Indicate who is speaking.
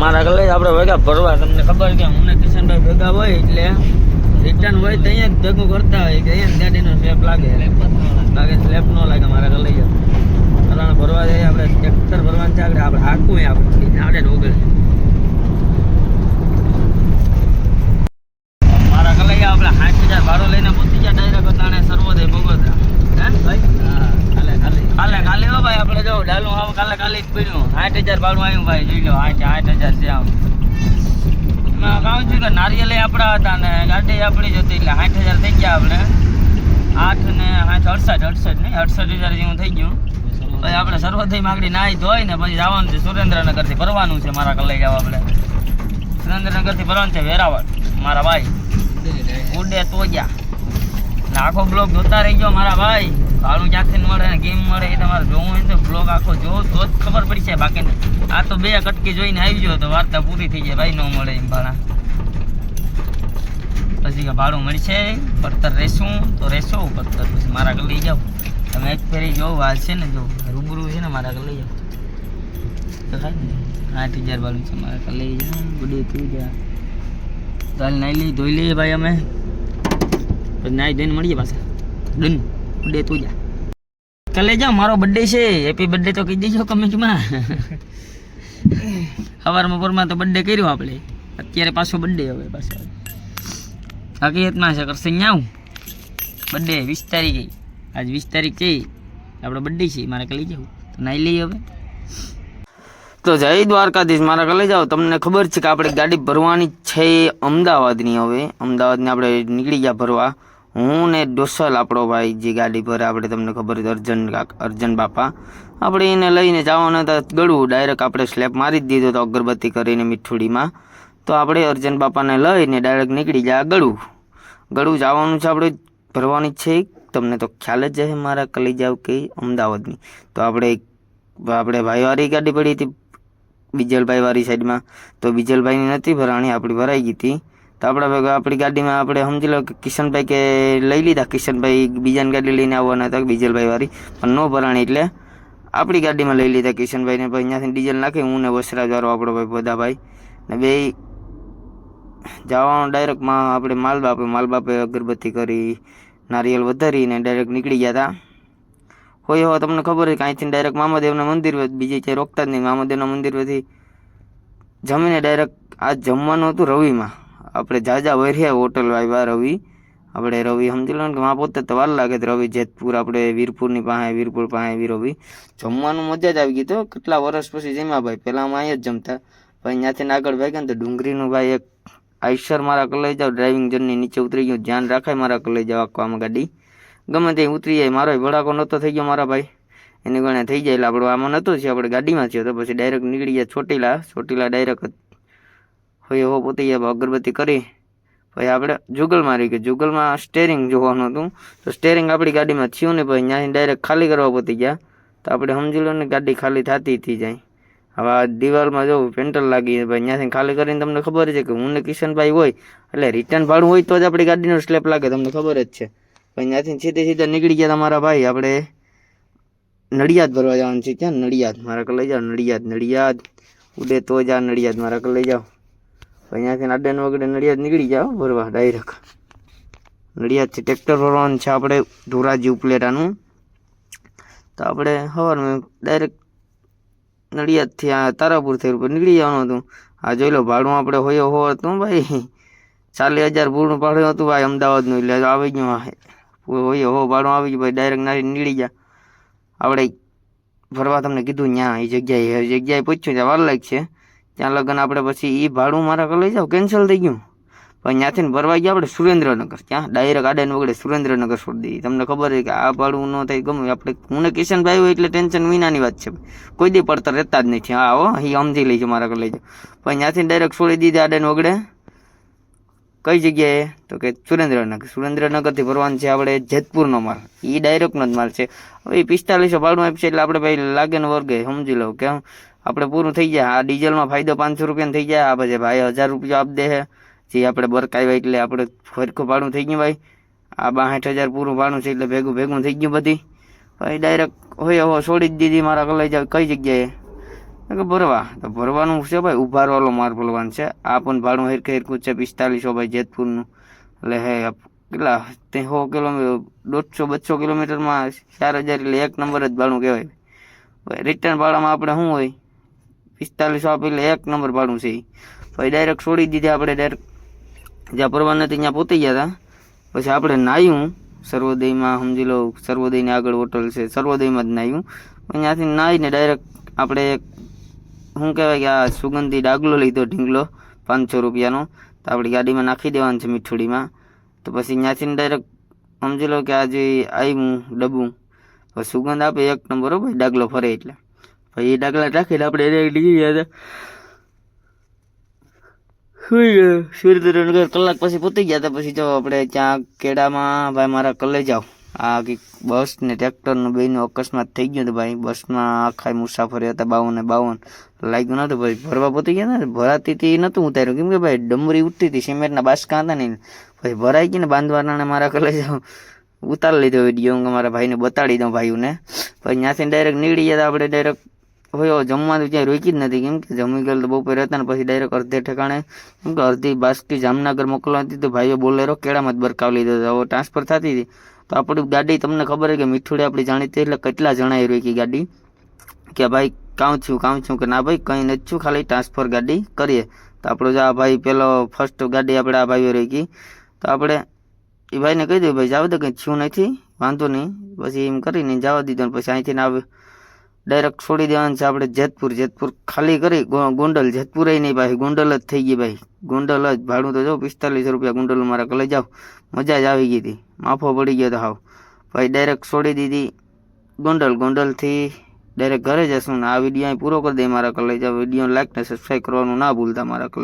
Speaker 1: મારા કલે આપણે ભેગા ભરવા તમને ખબર કે હું ને કિશનભાઈ ભેગા હોય એટલે રિટર્ન હોય તો અહીંયા જ ભેગું કરતા હોય કે અહીંયા ગાડીનો સ્લેપ લાગે. લાગે. સ્લેપ ન લાગે મારા કલે જ કલાણ ભરવા જઈએ આપણે ટ્રેક્ટર ભરવાનું છે આપણે આપણે હાકવું આપણે આડે ને ઉગડે મારા કલે આપણે સાઠ હજાર ભાડો લઈને પહોંચી ગયા ડાયરેક્ટ અટાણે સર્વોદય ભોગવતા હે ભાઈ કાલે કાલે હો ભાઈ, આપણે જો ડાલું આવ કાલે કાલે જ પડ્યું આઠ હજાર ભાડું આવ્યું ભાઈ, જોઈ લો, આઠ આઠ હજાર છે આમ. એમાં કહું છું કે નારિયેલ આપણા હતા ને ગાડી આપણી જ હતી, એટલે સાઠ હજાર થઈ ગયા આપણે. આઠ ને આઠ, અડસઠ અડસઠ નહીં, અડસઠ હજાર જેવું થઈ ગયું. પછી આપણે સર્વોદય માગડી નાહી ધોઈ ને, પછી જવાનું છે સુરેન્દ્રનગરથી ભરવાનું છે મારા કલાઈ જવા આપણે. સુરેન્દ્રનગરથી ભરવાનું છે વેરાવળ, મારા ભાઈ. ઉડે તો એટલે આખો બ્લોગ જોતા રહી ગયો મારા ભાઈ. ભાડું ક્યાંથી મળે ને કેમ મળે એ તમારે જોવું હોય તો બ્લોગ આખો જો, તો જ ખબર પડી છે બાકી નહીં. આ તો બે કટકી જોઈને આવી ગયો તો વાર્તા પૂરી થઈ જાય, ભાઈ ન મળે એમ ભાડા પછી કે ભાડું મળશે, પડતર રહેશું, તો રહેશો પડતર. પછી મારા ઘરે લઈ જાઓ. તમે એક ફેરી જો વાત છે ને જો, રૂબરૂ છે ને મારા ઘરે લઈ જાઓ. તો થાય ને. આઠ હજાર ભાડું છે મારા ઘરે લઈ જાઓ. બધું તું જા. તો હાલ નાઈ લઈ ધોઈ લઈએ ભાઈ અમે. પછી નાઈ ધોઈને મળીએ પાછા. ડન. બર્થડે તું જા. કાલે જાઓ મારો બર્થડે છે. હેપી બર્થડે તો કહી દેજો કમેન્ટમાં. સવારમાં પરમાં તો બર્થડે કર્યો આપણે. અત્યારે પાછો બર્થડે હવે પાછો. હકીકતમાં છે કરશે ન્યાઉ બર્થડે વીસ તારીખે. આજ વીસ તારીખ છે. આપણો બર્થડે છે મારે કાલે જવું. તો નાઈ લઈએ હવે. તો જય દ્વારકાધીશ મારા કલે જાઓ તમને ખબર છે કે આપણે ગાડી ભરવાની છે અમદાવાદની હવે. અમદાવાદની આપણે નીકળી ગયા ભરવા. હું ને ડોસલ આપણો ભાઈ જે ગાડી પર આપણે તમને ખબર અર્જન અર્જન બાપા. આપણે એને લઈને જવાના હતા ગળું. ડાયરેક્ટ આપણે સ્લેપ મારી જ દીધો હતો અગરબત્તી કરીને મીઠુડીમાં. તો આપણે અર્જન બાપાને લઈને ડાયરેક્ટ નીકળી ગયા ગળું. ગળું જવાનું છે આપણે, ભરવાની છે તમને તો ખ્યાલ જ છે મારા કલી જાવ કે અમદાવાદની. તો આપણે આપણે ભાઈવાળી ગાડી પડી હતી બીજલભાઈ વાળી સાઈડમાં તો બીજલભાઈની નથી ભરાણી, આપણી ભરાઈ ગઈ હતી. તો આપણા આપણી ગાડીમાં આપણે સમજી લો કે કિશનભાઈ કે લઈ લીધા. કિશનભાઈ બીજાની ગાડી લઈને આવવાના હતા બીજલભાઈ વાળી. પણ ન ભરાણી એટલે આપણી ગાડીમાં લઈ લીધા કિશનભાઈને. ભાઈ અહીંયાથી ડીઝલ નાખી, હું ને વસરાજ વાળો આપણો ભાઈ બધા ભાઈ ને બે જવાનું ડાયરેક્ટમાં આપણે માલબાપે માલબાપે અગરબત્તી કરી, નારિયેલ વધારીને ડાયરેક્ટ નીકળી ગયા હતા હોય તમને ખબર છે કે અહીંથી ડાયરેક્ટ મામાદેવના મંદિર બીજે ક્યાંય રોકતા જ નહીં. મામાદેવના મંદિર પછી જમીને ડાયરેક્ટ આ જમવાનું હતું રવિમાં. આપણે જાજા વર્યા હોટલ આવ્યા રવિ. આપણે રવિ સમજી લો ને કે માં પોતે તો વાર લાગે રવિ જેતપુર, આપણે વીરપુરની પાસે, વીરપુર પાસે આવી રવિ. જમવાનું મજા જ આવી ગઈ તો કેટલા વર્ષ પછી જમ્યા ભાઈ? પહેલાં અમે અહીંયા જ જમતા. પછી ત્યાંથી આગળ ભાગ્યા ને તો ડુંગળીનું ભાઈ એક આઈસર મારા કલઈ જાવ ડ્રાઇવિંગ જર્ની નીચે ઉતરી ગયું, ધ્યાન રાખાય મારા કલાઈ જાવ આખવામાં ગાડી. ગમે તે ઉતરી જાય, મારો ભડાકો નહોતો થઈ ગયો મારા ભાઈ. એની ગણે થઈ જાય, એટલે આપણો આમાં નહોતો છે આપણે ગાડીમાં થયો તો પછી ડાયરેક્ટ નીકળી ગયા ચોટીલા. ચોટીલા ડાયરેક્ટ હોય એવો પોતે અગરબત્તી કરી. પછી આપણે જુગલ મારી ગયું જુગલમાં સ્ટેરિંગ જોવાનું હતું. તો સ્ટેરિંગ આપણી ગાડીમાં થયું ને પછી ત્યાંથી ડાયરેક્ટ ખાલી કરવા પોતી ગયા. તો આપણે સમજી લો ને ગાડી ખાલી થતી હતી જાય. હવે આ દિવાલમાં જો પેન્ટલ લાગી ભાઈ ત્યાંથી ખાલી કરીને તમને ખબર છે કે હું ને કિશનભાઈ હોય. એટલે રિટર્ન ભાડું હોય તો જ આપણી ગાડીનો સ્લેપ લાગે, તમને ખબર જ છે. પછી ત્યાંથી સીધે સીધા નીકળી ગયા તમારા ભાઈ. આપણે નડિયાદ ભરવા જવાનું છે. ક્યાં? નડિયાદ. મારા કર લઈ જાઓ. નડિયાદ નડિયાદ. ઉડે તો જા નડિયાદ મારા કર લઈ જાઓ. પછી ત્યાંથી આડે ને વગડે નડિયાદ નીકળી જાઓ, ભરવા ડાયરેક્ટ નડિયાદથી ટ્રેક્ટર ભરવાનું છે આપણે ધોરાજી ઉપલેટાનું. તો આપણે સવારમાં ડાયરેક્ટ નડિયાદથી આ તારાપુરથી ઉપર નીકળી જવાનું હતું. આ જોઈ લો, ભાડું આપણે હોય હો હતું ભાઈ. ચાલીસ હજાર પૂરું ભાડું હતું ભાઈ અમદાવાદનું, એટલે આવી ગયું આ. હોય હો ભાડું આવી ગયું ભાઈ ડાયરેક્ટ નારી નીકળી જા આપણે ફરવા તમને કીધું ત્યાં એ જગ્યાએ જગ્યાએ પૂછ્યું, ત્યાં વાર લાગ છે. ત્યાં લગ્ન આપણે પછી એ ભાડું મારા ઘરે લઈ જાઓ કેન્સલ થઈ ગયું. પણ ત્યાંથી ભરવા ગયા આપણે સુરેન્દ્રનગર. ત્યાં ડાયરેક્ટ આડાને વગડે સુરેન્દ્રનગર છોડી દઈએ તમને ખબર છે કે આ ભાડું ન થાય ગમે, આપણે હું કિશનભાઈ હોય એટલે ટેન્શન વિનાની વાત છે. કોઈ દી પડતર રહેતા જ નથી હા, હો એ સમજી લઈ છે મારા કરી લઈ પછી ત્યાંથી ડાયરેક્ટ છોડી દીધી આડે વગડે. કઈ જગ્યાએ? તો કે સુરેન્દ્રનગર. સુરેન્દ્રનગરથી ભરવાનું છે આપણે જેતપુરનો માલ. એ ડાયરેક્ટનો જ માલ છે. હવે એ પિસ્તાલીસો ભાડું આપશે એટલે આપણે ભાઈ લાગે ને વર્ગે, સમજી લો કે આપણે પૂરું થઈ જાય. આ ડીઝલમાં ફાયદો પાંચસો રૂપિયાનો થઈ જાય. આ પછી ભાઈ હજાર રૂપિયા આપ દે જે આપણે બરકાવ્યા એટલે આપણે ફરખું ભાડું થઈ ગયું ભાઈ આ બાસઠ હજાર પૂરું ભાડું છે એટલે ભેગું ભેગું થઈ ગયું બધી. ભાઈ ડાયરેક્ટ હોય હો, છોડી જ દીધી મારા કલાઈ જાવ કઈ જગ્યાએ? કે ભરવા. તો ભરવાનું છે ભાઈ. ઉભારવાલો માર ભરવાનું છે. આ પણ ભાડું હેરખે હેરખું છે. પિસ્તાલીસો ભાઈ જેતપુરનું. એટલે હે કેટલા? તે સો કિલોમીટર દોઢસો, બસો કિલોમીટરમાં ચાર હજાર એટલે એક નંબર જ ભાડું કહેવાય. રિટર્ન ભાડામાં આપણે શું હોય? પિસ્તાલીસો આપી એટલે એક નંબર ભાડું છે. પછી ડાયરેક્ટ છોડી દીધી આપણે ડાયરેક્ટ જ્યાં પરવાના હતી ત્યાં પહોંચી ગયા હતા. પછી આપણે નાહ્યું સર્વોદયમાં સમજી લો, સર્વોદયની આગળ હોટલ છે. સર્વોદયમાં જ નાહ્યું ત્યાંથી નાહીને ડાયરેક્ટ આપણે શું કહેવાય કે આ સુગંધી ડાગલો લીધો, ઢીંગલો, પાંચસો રૂપિયાનો. તો આપણી ગાડીમાં નાખી દેવાનું છે મીઠુડીમાં. તો પછી ત્યાંથી ડાયરેક્ટ સમજી લો કે આજે આવ્યું ડબ્બું સુગંધ આપે એક નંબર ભાઈ, ડાગલો ફરે એટલે. પછી ડાગલા રાખીને આપણે ડાયરેક્ટ નીકળી ગયા. હતા સુરેન્દ્રનગર કલાક પછી પૂતી ગયા હતા. પછી જો આપણે ત્યાં કેડામાં, ભાઈ મારા કલે જાવ આ કંઈક બસ ને ટ્રેક્ટરનું બેનું અકસ્માત થઈ ગયું હતું ભાઈ બસમાં આખા મુસાફરી હતા, બાવન ને બાવન. લાગ્યું નહોતું ભાઈ ભરવા પોતી ગયા ને, ભરાતી હતી નહોતું ઉતાર્યું. કેમ કે ભાઈ ડમરી ઉઠતી હતી, સિમેન્ટના બાસકા હતા ને પછી ભરાઈ ગઈ ને બાંધવાના મારા કલે જાવ ઉતારી લીધો વીડિયો હું મારા ભાઈને બતાડી દઉં ભાઈઓને. પછી ત્યાંથી ડાયરેક્ટ નીકળી ગયા આપણે ડાયરેક્ટ હોય જમવાનું ત્યાં રોકી જ નથી. કેમ કે જમી ગયેલ તો બપોરે હતા ને પછી ડાયરેક્ટ અડધે ઠેકાણે, કેમ કે અડધી બાસ્કી જામનગર મોકલવા હતી તો ભાઈઓ બોલેરો કેળામાં જ બરકાવ લીધો હતો. હવે ટ્રાન્સફર થતી હતી. તો આપણી ગાડી તમને ખબર છે કે મીઠુડી આપણી જાણીતી એટલે કેટલા જણાએ રોકી ગાડી? કે ભાઈ કાં છું કાં છું. કે ના ભાઈ, કંઈ નથી છું, ખાલી ટ્રાન્સફર ગાડી કરીએ. તો આપણો જો આ ભાઈ પેલો ફર્સ્ટ ગાડી આપણે આ ભાઈઓ રોકી. તો આપણે એ ભાઈને કહી દઉં ભાઈ, જાવ દે કંઈ છું નથી, વાંધો નહીં. પછી એમ કરીને જવા દીધો ને પછી અહીંથી આવે ડાયરેક્ટ છોડી દેવાનું છે આપણે જેતપુર. જેતપુર ખાલી કરી ગોંડલ. જેતપુર નહીં ભાઈ. ગોંડલ જ થઈ ગઈ ભાઈ. ગોંડલ જ. ભાડું તો જો, પિસ્તાલીસ રૂપિયા ગોંડલ મારા કલે જાવ મજા જ આવી ગઈ હતી. માફો પડી ગયો તો હાવ. ભાઈ ડાયરેક્ટ છોડી દીધી. ગોંડલ. ગોંડલથી ડાયરેક્ટ ઘરે જશું ને આ વીડિયો પૂરો કરી દે મારા કલે જાવ વીડિયો લાઈક ને સબસ્ક્રાઈબ કરવાનું ના ભૂલતા મારા કલે.